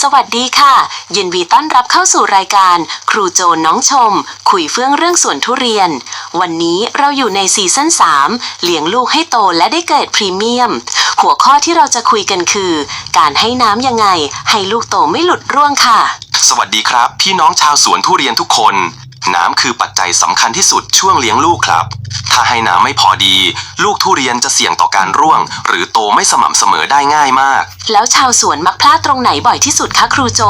สวัสดีค่ะ ยินดีต้อนรับเข้าสู่รายการ ครูโจน้องชม คุยเฟื่องเรื่องสวนทุเรียน วันนี้เราอยู่ในซีซั่น3 เลี้ยงลูกให้โตและได้เกิดพรีเมียม หัวข้อที่เราจะคุยกันคือ การให้น้ำยังไง ให้ลูกโตไม่หลุดร่วงค่ะ สวัสดีครับ พี่น้องชาวสวนทุเรียนทุกคน น้ำคือปัจจัยสำคัญที่สุดช่วงเลี้ยงลูกครับ ถ้าให้น้ำไม่พอดี ลูกทุเรียนจะเสี่ยงต่อการร่วง หรือโตไม่สม่ำเสมอได้ง่ายมาก แล้วชาวสวนมักพลาดตรงไหนบ่อยที่สุดคะครูโจ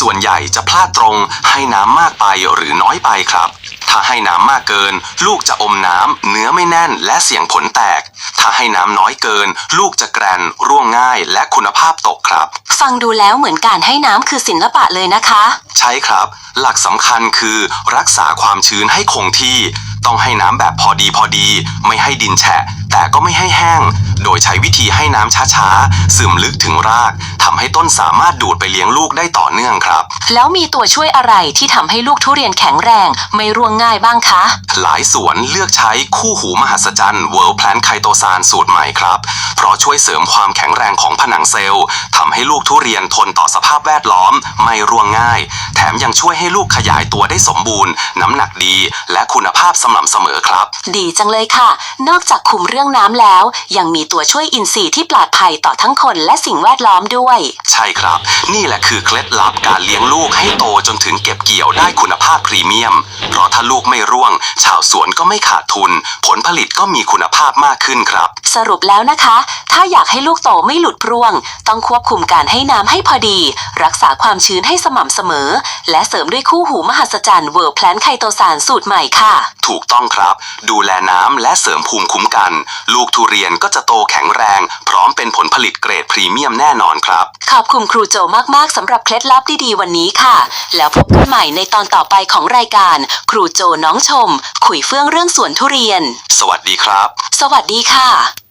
ส่วนใหญ่จะพลาดตรง ให้น้ำมากไปหรือน้อยไปครับ ถ้าให้น้ำมากเกิน ลูกจะอมน้ำเนื้อไม่แน่น และเสี่ยงผลแตก ถ้าให้น้ำน้อยเกิน ลูกจะแกรนร่วงง่าย และคุณภาพตกครับ ฟังดูแล้วเหมือนการให้น้ำคือศิลปะเลยนะคะ ใช่ครับ หลักสำคัญคือรักษาความชื้นให้คงที่ ต้องให้น้ำแบบพอดีพอดี ไม่ให้ดินแฉะ แต่ก็ไม่ให้แห้ง โดยใช้วิธีให้น้ำช้าๆ ซึมลึกถึงรากทำให้ต้นสามารถดูดไปเลี้ยงลูกได้ต่อเนื่องครับ แล้วมีตัวช่วยอะไรที่ทำให้ลูกทุเรียนแข็งแรง ไม่ร่วงง่ายบ้างคะ หลายสวนเลือกใช้คู่หูมหัศจรรย์ World Plant ไคโตซานสูตรใหม่ครับ เพราะช่วยเสริมความแข็งแรงของผนังเซลล์ทำ ให้ลูกทุเรียนทนต่อสภาพแวดล้อม ไม่ร่วงง่าย แถมยังช่วยให้ลูกขยายตัวได้สมบูรณ์ น้ำหนักดี และคุณภาพสม่ำเสมอครับ ดีจังเลยค่ะ นอกจากคุมเรื่องน้ำแล้ว ยังมีตัวช่วยอินทรีย์ที่ปลอดภัยต่อทั้งคนและสิ่งแวดล้อมด้วย ใช่ครับ นี่แหละคือเคล็ดลับการเลี้ยงลูกให้โตจนถึงเก็บเกี่ยวได้คุณภาพพรีเมียม เพราะถ้าลูกไม่ร่วง ชาวสวนก็ไม่ขาดทุน ผลผลิตก็มีคุณภาพมากขึ้นครับ สรุปแล้วนะคะ ถ้าอยากให้ลูกโตไม่หลุดร่วง ต้องควบคุมการให้น้ำให้พอดี รักษาความชื้นให้สม่ำเสมอ และเสริมด้วยคู่หูมหัศจรรย์เวิร์แพลนไคโตซานสูตรใหม่ค่ะ ถูกต้องครับ ดูแลน้ำและเสริมภูมิคุ้มกัน ลูกทุเรียนก็จะโตแข็งแรง พร้อมเป็นผลผลิตเกรดพรีเมียมแน่นอนครับ ขอบคุณครูโจมากๆสำหรับเคล็ดลับดีๆวันนี้ค่ะ แล้วพบกันใหม่ในตอนต่อไปของรายการ ครูโจน้องชม คุยเฟื่องเรื่องสวนทุเรียน สวัสดีครับ สวัสดีค่ะ